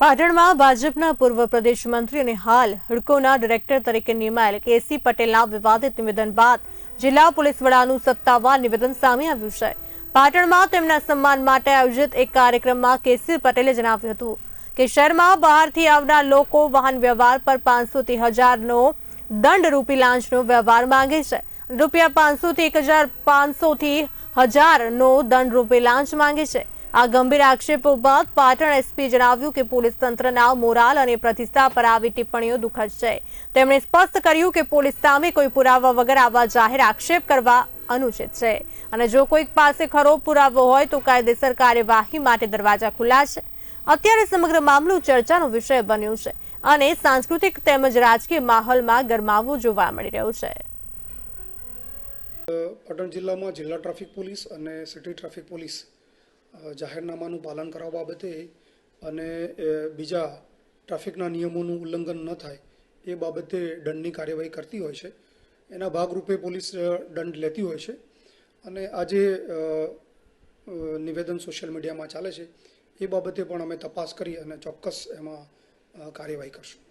પાટણમાં ભાજપના પૂર્વ પ્રદેશ મંત્રી અને હાલ હડકોના ડિરેક્ટર તરીકે નિમાયેલ કેસી પટેલના વિવાદિત નિવેદન બાદ જિલ્લા પોલીસ વડાનું સત્તાવાર નિવેદન સામે આવ્યું છે. પાટણમાં તેમના સન્માન માટે આયોજિત એક કાર્યક્રમમાં કેસી પટેલે જણાવ્યું હતું કે શહેરમાં બહારથી આવનાર લોકો વાહન વ્યવહાર પર પાંચસો થી હજારનો દંડ રૂપી લાંચનો વ્યવહાર માંગે છે. રૂપિયા પાંચસો થી એક હજાર પાંચસો થી હજારનો દંડ રૂપી લાંચ માંગે છે. આ ગંભીર આક્ષેપો બાદ પાટણ એસપી જણાવ્યું કે પોલીસ તંત્રના મોરાલ અને પ્રતિષ્ઠા પર આવી ટિપ્પણીઓ દુઃખદ છે. તેમણે સ્પષ્ટ કર્યું કે પોલીસ સામે કોઈ પુરાવા વગર આવા જાહેર આક્ષેપ કરવા અનુચિત છે. અને જો કોઈક પાસે ખરો પુરાવો હોય તો કાયદેસર કાર્યવાહી માટે દરવાજા ખુલ્લા છે. અત્યારે સમગ્ર મામલો ચર્ચાનો વિષય બન્યો છે અને સાંસ્કૃતિક તેમજ રાજકીય માહોલમાં ગરમાવો જોવા મળી રહ્યો છે. પાટણ જિલ્લામાં જિલ્લા ટ્રાફિક પોલીસ અને સિટી ટ્રાફિક પોલીસ જાહેરનામાનું પાલન કરવા બાબતે અને બીજા ટ્રાફિકના નિયમોનું ઉલ્લંઘન ન થાય, એ બાબતે દંડની કાર્યવાહી કરતી હોય છે. એના ભાગરૂપે પોલીસ દંડ લેતી હોય છે. અને આજે નિવેદન સોશિયલ મીડિયામાં ચાલે છે. એ બાબતે પણ અમે તપાસ કરી અને ચોક્કસ એમાં કાર્યવાહી કરશું.